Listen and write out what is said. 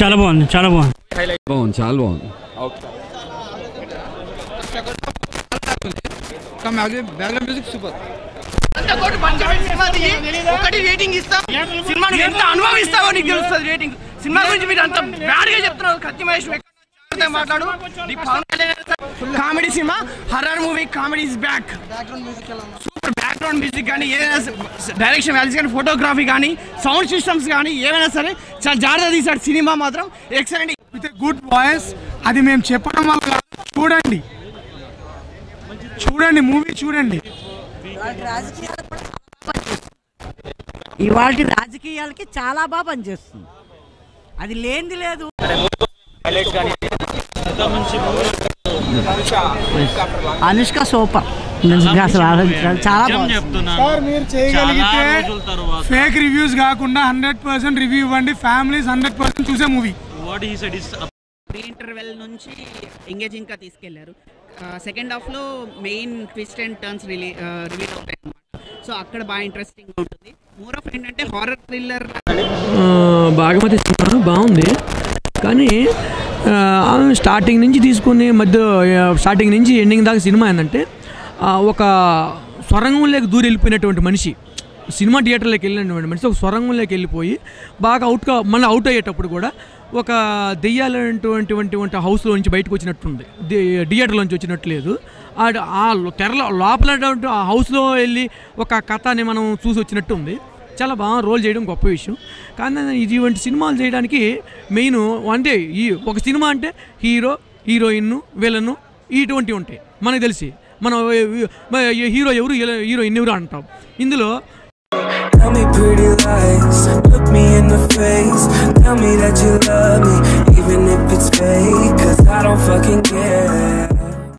చాలా బాగుంది చాలా బాగుంది బాగుంది చాలా బాగుంది బ్యాక్గ్రౌండ్ మ్యూజిక్ సూపర్ ఒకటి రేటింగ్ ఇస్తాం సినిమాను ఎంత అనుభవిస్తావో నీకు తెలుస్తుంది రేటింగ్ సినిమా గురించి మీరు అంత బ్యాడ్ గా చెప్తున్నారు కత్తి మహేష్ వ్యక్తిగతంగా మాట్లాడు నీకు Pavan Kalyan comedy cinema horror movie comedy is back super background music కానీ ఏదైనా డైరెక్షన్ వాల్యూస్ కానీ ఫోటోగ్రఫీ కానీ సౌండ్ సిస్టమ్స్ కానీ ఏమైనా సరే చాలా జాగ్రత్త తీశాడు సినిమా మాత్రం. ఎక్సలెంట్ విత్ గుడ్ వాయిస్ అది మేము చెప్పడం వల్ల. చూడండి. చూడండి మూవీ చూడండి. ఇవాళ రాజకీయాలకి చాలా బాగా పనిచేస్తుంది. అది లేనిది లేదు. అనుష్క సూపర్. అసలు చాలా బాగుంది. సార్ మీరు చేయగలిగితే ఫేక్ రివ్యూస్ కాకుండా హండ్రెడ్ పర్సెంట్ రివ్యూ ఇవ్వండి. ఫ్యామిలీస్ హండ్రెడ్ పర్సెంట్ చూసే మూవీ ఇంటర్వెల్ నుంచి ఎంగేజింగ్గా తీసుకెళ్ళారు. సెకండ్ హాఫ్లో మెయిన్ ట్విస్ట్ అండ్ టర్న్స్ రిలీ రిలీజ్ అవుతాయి అన్నమాట. సో అక్కడ బాగా ఇంట్రెస్టింగ్ ఉంటుంది. మోర్ ఆఫ్ ఏంటంటే హారర్ థ్రిల్లర్ భాగమతి సినిమా బాగుంది. కానీ స్టార్టింగ్ నుంచి తీసుకుని మధ్య స్టార్టింగ్ నుంచి ఎండింగ్ దాకా సినిమా ఏంటంటే ఒక సొరంగంలోకి దూరి వెళ్ళిపోయినటువంటి మనిషి సినిమా థియేటర్లోకి వెళ్ళినటువంటి మనిషి ఒక సొరంగంలోకి వెళ్ళిపోయి బాగా అవుట్గా మళ్ళీ అవుట్ అయ్యేటప్పుడు కూడా ఒక దెయ్యాలటువంటి హౌస్లో నుంచి బయటకు వచ్చినట్టుంది. థియేటర్లో నుంచి వచ్చినట్టు లేదు. ఆ- ఆ తెరలో లోపల ఆ హౌస్లో వెళ్ళి ఒక కథని మనం చూసి వచ్చినట్టు ఉంది చాలా బాగా రోల్ చేయడం గొప్ప విషయం. కానీ ఇటువంటి సినిమాలు చేయడానికి మెయిన్ అంటే ఈ ఒక సినిమా అంటే హీరో హీరోయిన్ విలన్ ఇటువంటివి ఉంటాయి. మనకు తెలిసి మనం హీరో ఎవరు హీరోయిన్ ఎవరు అంటాం. ఇందులో Tell me pretty lies, look me in the face. Tell me that you love me,